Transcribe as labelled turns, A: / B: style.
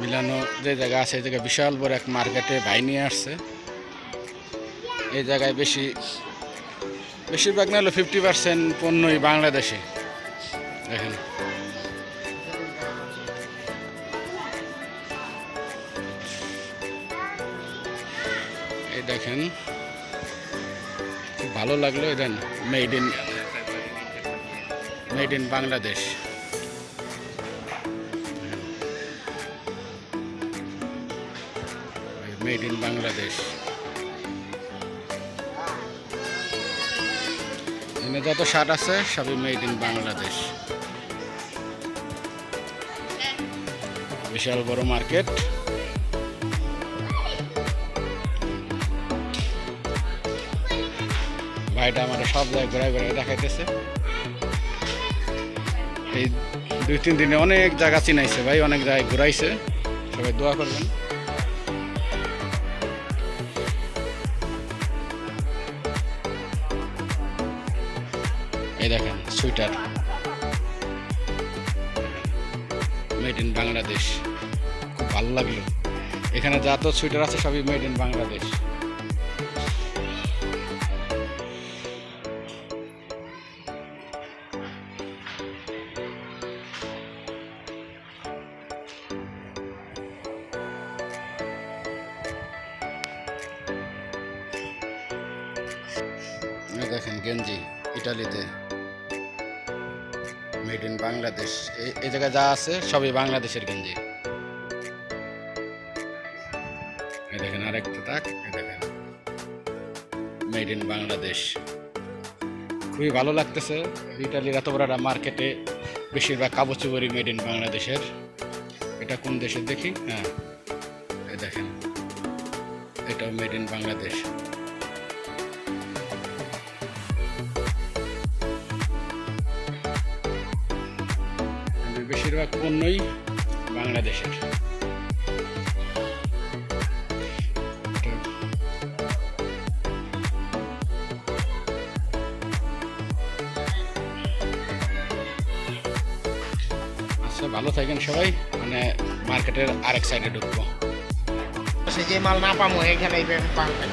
A: মিলানো যে জায়গা আছে, এই জায়গায় বিশাল বড় এক মার্কেটে ভাই নিয়ে আসছে। এই জায়গায় বেশি, বেশিরভাগ না হলো ফিফটি পার্সেন্ট পণ্যই বাংলাদেশে। দেখেন। এই দেখেন খুব ভালো লাগল, এই made in made in Bangladesh. Made in Bangladesh. এখানে যত শার্ট আছে, সবই মেড ইন বাংলাদেশ। বিশাল বড় মার্কেট। ভাইটা আমার সব জায়গায় ঘোরায় ঘোরায় দেখাইতেছে। এই দুই তিন দিনে অনেক জায়গা চিনাইছে, ভাই অনেক জায়গায় ঘুরাইছে। সবাই দোয়া করবেন। এই দেখেন, সুইটার। মেড ইন বাংলাদেশ খুব ভালো লাগল। এখানে যা তো সুইটার আছে সবই মেড ইন বাংলাদেশ দেখেন গেঞ্জি, ইটালিতে। মেড ইন বাংলাদেশ এই জায়গায় যা আছে সবই বাংলাদেশের গেঞ্জি। দেখেন আরেকটা তাক দেখেন। মেড ইন বাংলাদেশ খুবই ভালো লাগতেছে ইটালির এত বড় মার্কেটে বেশিরভাগ চুপড়ি মেড ইন বাংলাদেশের এটা কোন দেশের দেখি? হ্যাঁ দেখেন। এটাও মেড ইন বাংলাদেশ বেশিরভাগ পণ্যই বাংলাদেশের। আচ্ছা ভালো থাকেন সবাই। মানে মার্কেটের আরেক সাইডে ঢুকবো।
B: সে যে মাল না পামো এখানে পাবেন